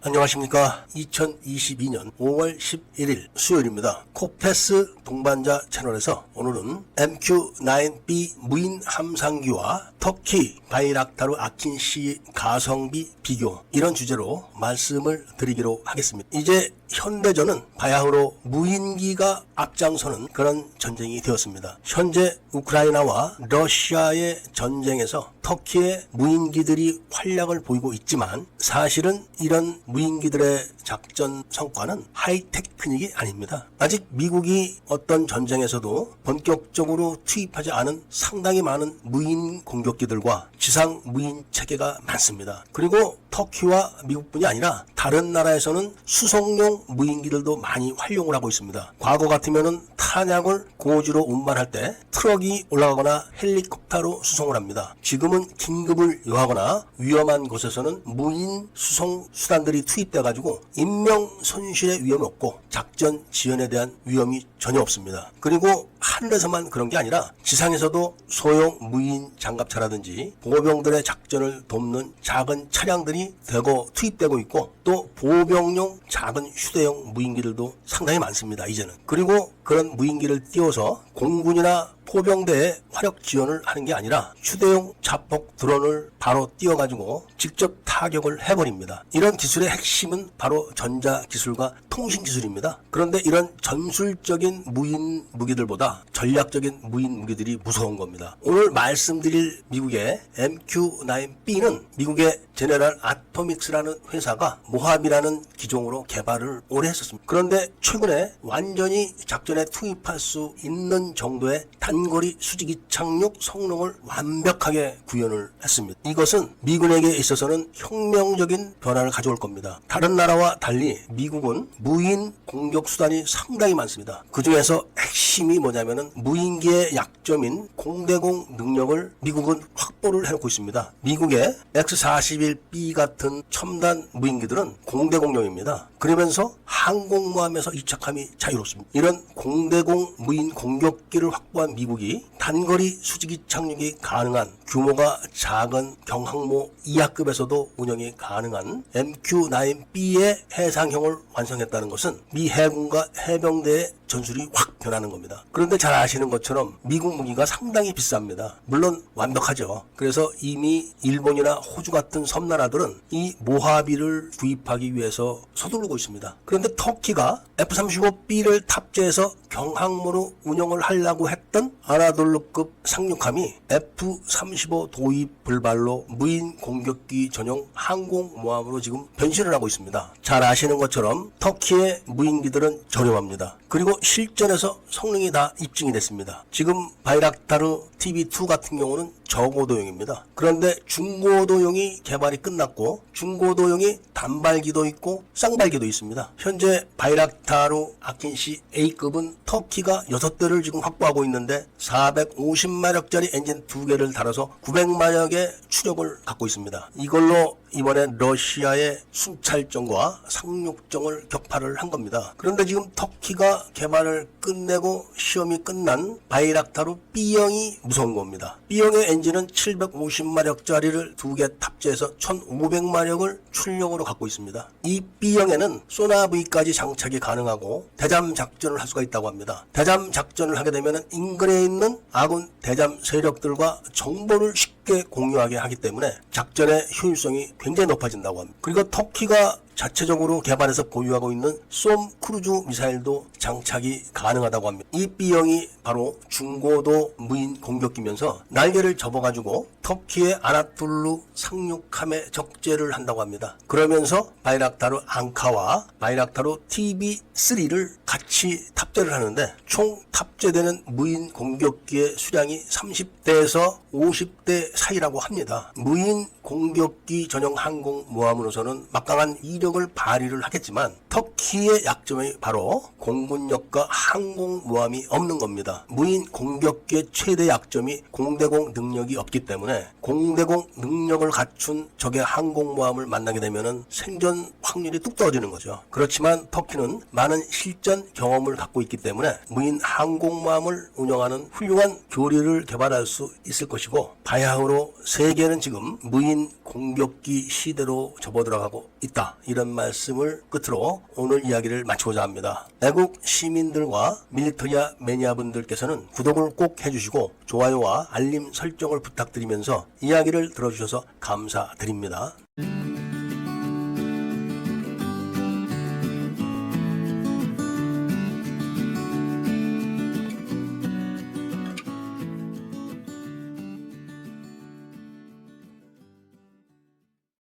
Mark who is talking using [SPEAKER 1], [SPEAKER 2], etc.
[SPEAKER 1] 안녕하십니까. 2022년 5월 11일 수요일입니다. 코페스 동반자 채널에서 오늘은 MQ-9B 무인 함상기와 터키 바이락타르 아킨시 가성비 비교 이런 주제로 말씀을 드리기로 하겠습니다. 이제 현대전은 바야흐로 무인기가 앞장서는 그런 전쟁이 되었습니다. 현재 우크라이나와 러시아의 전쟁에서 터키의 무인기들이 활약을 보이고 있지만 사실은 이런 무인기들의 작전 성과는 하이테크닉이 아닙니다. 아직 미국이 어떤 전쟁에서도 본격적으로 투입하지 않은 상당히 많은 무인 공격기들과 지상 무인 체계가 많습니다. 그리고 터키와 미국뿐이 아니라 다른 나라에서는 수송용 무인기들도 많이 활용을 하고 있습니다. 과거 같으면은 탄약을 고지로 운반할 때 트럭이 올라가거나 헬리콥터로 수송을 합니다. 지금은 긴급을 요하거나 위험한 곳에서는 무인 수송 수단들이 투입돼 가지고 인명 손실의 위험이 없고 작전 지연에 대한 위험이 전혀 없습니다. 그리고 하늘에서만 그런 게 아니라 지상에서도 소형 무인 장갑차라든지 보병들의 작전을 돕는 작은 차량들이 대거 투입되고 있고 또 보병용 작은 휴대용 무인기들도 상당히 많습니다. 이제는. 그리고 그런 무인기를 띄워서 공군이나 포병대에 화력 지원을 하는 게 아니라 휴대용 자폭 드론을 바로 띄워가지고 직접 타격을 해버립니다. 이런 기술의 핵심은 바로 전자 기술과 통신 기술입니다. 그런데 이런 전술적인 무인 무기들보다 전략적인 무인 무기들이 무서운 겁니다. 오늘 말씀드릴 미국의 MQ-9B는 미국의 제네랄 아토믹스라는 회사가 모함이라는 기종으로 개발을 오래 했었습니다. 그런데 최근에 완전히 작전에 투입할 수 있는 정도의 단거리 수직이 착륙 성능을 완벽하게 구현을 했습니다. 이것은 미군에게 있어서는 혁명적인 변화를 가져올 겁니다. 다른 나라와 달리 미국은 무인 공격 수단이 상당히 많습니다. 그 중에서 핵심이 뭐냐면은 무인기의 약점인 공대공 능력을 미국은 확보를 해놓고 있습니다. 미국의 X-41B 같은 첨단 무인기들은 공대공용입니다. 그러면서 항공모함에서 이착함이 자유롭습니다. 이런 공 대공 무인 공격기를 확보한 미국이 단거리 수직이 착륙이 가능한 규모가 작은 경항모 이하급에서도 운영이 가능한 MQ-9B의 해상형을 완성했다는 것은 미 해군과 해병대의 전술이 확 변하는 겁니다. 그런데 잘 아시는 것처럼 미국 무기가 상당히 비쌉니다. 물론 완벽하죠. 그래서 이미 일본이나 호주 같은 섬나라들은 이 모하비를 구입하기 위해서 서두르고 있습니다. 그런데 터키가 F-35B를 탑재해서 경항모로 운영을 하려고 했던 아나돌루급 상륙함이 F-35 도입 불발로 무인 공격기 전용 항공모함으로 지금 변신을 하고 있습니다. 잘 아시는 것처럼 터키의 무인기들은 저렴합니다. 그리고 실전에서 성능이 다 입증이 됐습니다. 지금 바이락타르 TV2 같은 경우는 저고도용입니다. 그런데 중고도용이 개발이 끝났고 중고도용이 단발기도 있고 쌍발기도 있습니다. 현재 바이락타르 아킨시 A급은 터키가 6대를 지금 확보하고 있는데 450마력짜리 엔진 2개를 달아서 900마력의 추력을 갖고 있습니다. 이걸로 이번에 러시아의 순찰정과 상륙정을 격파를 한 겁니다. 그런데 지금 터키가 개발을 끝내고 시험이 끝난 바이락타르 B형이 무 서운 겁니다. B형의 엔진은 750마력짜리를 두 개 탑재해서 1500마력을 출력으로 갖고 있습니다. 이 B형에는 소나V까지 장착이 가능하고 대잠 작전을 할 수가 있다고 합니다. 대잠 작전을 하게 되면 인근에 있는 아군 대잠 세력들과 정보를 쉽게 공유하게 하기 때문에 작전의 효율성이 굉장히 높아진다고 합니다. 그리고 터키가 자체적으로 개발해서 보유하고 있는 쏨 크루즈 미사일도 장착이 가능하다고 합니다. 이 B형이 바로 중고도 무인 공격기면서 날개를 접어가지고 터키의 아나툴루 상륙함에 적재를 한다고 합니다. 그러면서 바이락타르 앙카와 바이락타르 TB3를 같이 탑재를 하는데 총 탑재되는 무인 공격기의 수량이 30대에서 50대 사이라고 합니다. 무인 공격기 전용 항공모함으로서는 막강한 이력을 발휘를 하겠지만 터키의 약점이 바로 공군력과 항공모함이 없는 겁니다. 무인 공격기의 최대 약점이 공대공 능력이 없기 때문에 공대공 능력을 갖춘 적의 항공모함을 만나게 되면 생존 확률이 뚝 떨어지는 거죠. 그렇지만 터키는 많은 실전 경험을 갖고 있기 때문에 무인 항공모함을 운영하는 훌륭한 교리를 개발할 수 있을 것이고 바야흐로 세계는 지금 무인 공격기 시대로 접어들어가고 있다. 이런 말씀을 끝으로 오늘 이야기를 마치고자 합니다. 애국 시민들과 밀리터리아 매니아분들께서는 구독을 꼭 해주시고 좋아요와 알림 설정을 부탁드리면서 이야기를 들어주셔서 감사드립니다.